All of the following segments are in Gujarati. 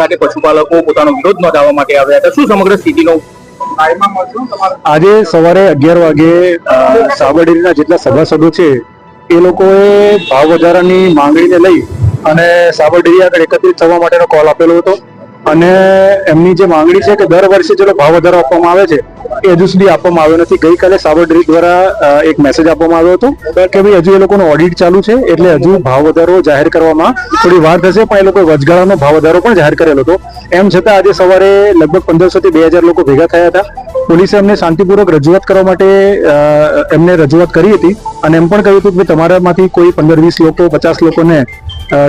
માટે પશુપાલકો પોતાનો વિરોધ નોંધાવવા માટે આવ્યા હતા. શું સમગ્ર સ્થિતિનો આજે સવારે અગિયાર વાગે સાબરડેરીના જેટલા સભાસદો છે, એ લોકોએ ભાવ વધારાની માંગણીને લઈ અને સાબરડેરી આગળ એકત્રિત થવા માટેનો કોલ આપેલો હતો. અને એમની જે માંગણી છે કે દર વર્ષે જેનો ભાવ વધારો આપવામાં આવે છે, એ હજુ સુધી આપવામાં આવ્યો નથી. ગઈકાલે સાબરડેરી દ્વારા એક મેસેજ આપવામાં આવ્યો હતો કે ભાઈ હજુ એ લોકોનો ઓડિટ ચાલુ છે, એટલે હજુ ભાવ વધારો જાહેર કરવામાં થોડી વાર થશે, પણ એ લોકોએ વચગાળાનો ભાવ વધારો પણ જાહેર કરેલો હતો. એમ છતાં આજે સવારે લગભગ પંદરસો થી બે હજાર લોકો ભેગા થયા હતા. પોલીસે એમને શાંતિપૂર્વક રજૂઆત કરવા માટે એમને રજૂઆત કરી હતી અને એમ પણ કહ્યું હતું કે તમારામાંથી કોઈ પંદર વીસ લોકો, પચાસ લોકોને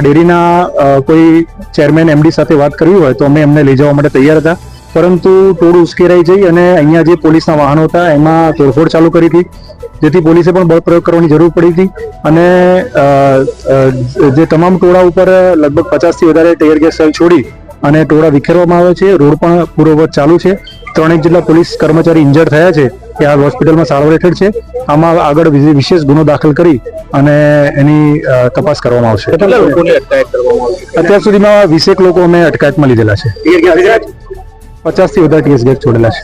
ડેરીના કોઈ ચેરમેન એમડી સાથે વાત કરવી હોય તો અમે એમને લઈ જવા માટે તૈયાર હતા. પરંતુ ટોળું ઉશ્કેરાઈ જઈ અને અહીંયા જે પોલીસના વાહનો હતા, એમાં તોડફોડ ચાલુ કરી હતી. જેથી પોલીસે પણ બળપ્રયોગ કરવાની જરૂર પડી હતી અને જે તમામ ટોળા ઉપર લગભગ પચાસથી વધારે ટેયર ગેસ સેલ છોડી અને ટોળા વિખેરવામાં આવે છે. રોડ પણ પૂર્વવત ચાલુ છે. ત્રણેક જેટલા પોલીસ કર્મચારી ઇન્જર્ડ થયા છે. તે હાલ હોસ્પિટલમાં સારવાર હેઠળ છે. આમાં આગળ વિશેષ ગુનો દાખલ કરી અને એની તપાસ કરવામાં આવશે. અત્યાર સુધીમાં વીસેક લોકો અમે અટકાયતમાં લીધેલા છે. પચાસથી વધારે કેસ ગેટ છોડેલા છે.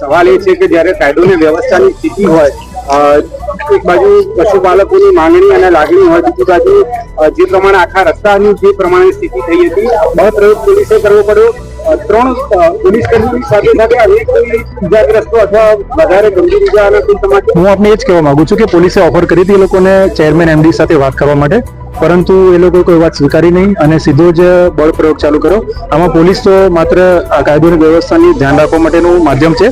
સવાલ એ છે કે જ્યારે કાયદો અને વ્યવસ્થાની સ્થિતિ હોય એક બાજુ પશુપાલકોની માંગણી અને લાગણી હોય બીજી બાજુ જે પ્રમાણે આખા રસ્તાની જે પ્રમાણે સ્થિતિ થઈ હતી બહુ પ્રયોગ પોલીસે કરવો પડ્યો. ત્રણ પોલીસ કર્મી સાથે સાથે અનેક ઇજાગ્રસ્તો અથવા વધારે ગંભીર ઇજા કોઈ હું આપને એ જ કહેવા માંગુ છું કે પોલીસે ઓફર કરી હતી એ લોકોને ચેરમેન, એમડી સાથે વાત કરવા માટે. પરંતુ એ લોકો કોઈ વાત સ્વીકારી નહીં અને સીધો જ બળ પ્રયોગ ચાલુ કર્યો. આમાં પોલીસ તો માત્ર કાયદો અને વ્યવસ્થાની ધ્યાન રાખવા માટેનું માધ્યમ છે.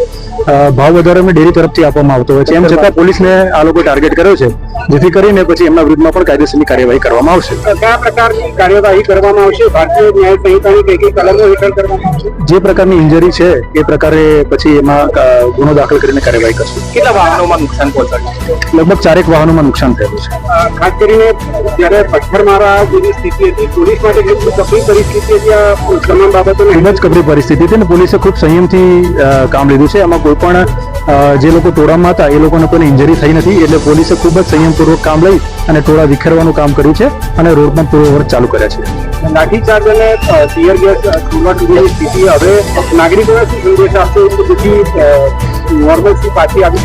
ભાવ વધારો અમે ડેરી તરફથી આપવામાં આવતો હોય છે. એમ છતાં પોલીસને આ લોકો ટાર્ગેટ કર્યો છે. જેથી કરીને પછી એમના વિરુદ્ધમાં પણ કાયદેસરની કાર્યવાહી કરવામાં આવશે. કયા પ્રકારની કાર્યવાહી કરવામાં આવશે? ભારતીય ન્યાય સંહિતાની કઈ કઈ કલમો હેઠળ કરવામાં આવશે? જે પ્રકારની ઇન્જરી છે એ પ્રકારે પછી એમાં ગુનો દાખલ કરીને કાર્યવાહી કરશું. કેટલા વાહનોમાં નુકસાન પહોંચાડ્યું? લગભગ ચારેક વાહનોમાં નુકસાન થયેલું છે. ખાસ કરીને જ્યારે પથ્થરમારા જેવી સ્થિતિ હતી. પોલીસ માટે કેટલી તકલીફ પરિસ્થિતિ હતી? આ તમામ બાબતોને ખૂબ જ કપરી પરિસ્થિતિ હતી અને પોલીસે ખૂબ સંયમથી કામ લીધું છે. એમાં કોઈ પણ જે લોકો ટોળામાં હતા એ લોકોને કોઈને ઇન્જરી થઈ નથી. એટલે પોલીસે ખૂબ જ સંયમપૂર્વક કામ લઈ અને ટોળા વિખેરવાનું કામ કર્યું છે અને રોડ પણ પૂર્વવર્ત ચાલુ કર્યા છે. લાઠીચાર્જ અને ટીયર ગેસ છોડવા સુધીની સ્થિતિ હવે નાગરિકોને શું સંદેશ આપશો? જેથી નોર્મલથી પાછી આવી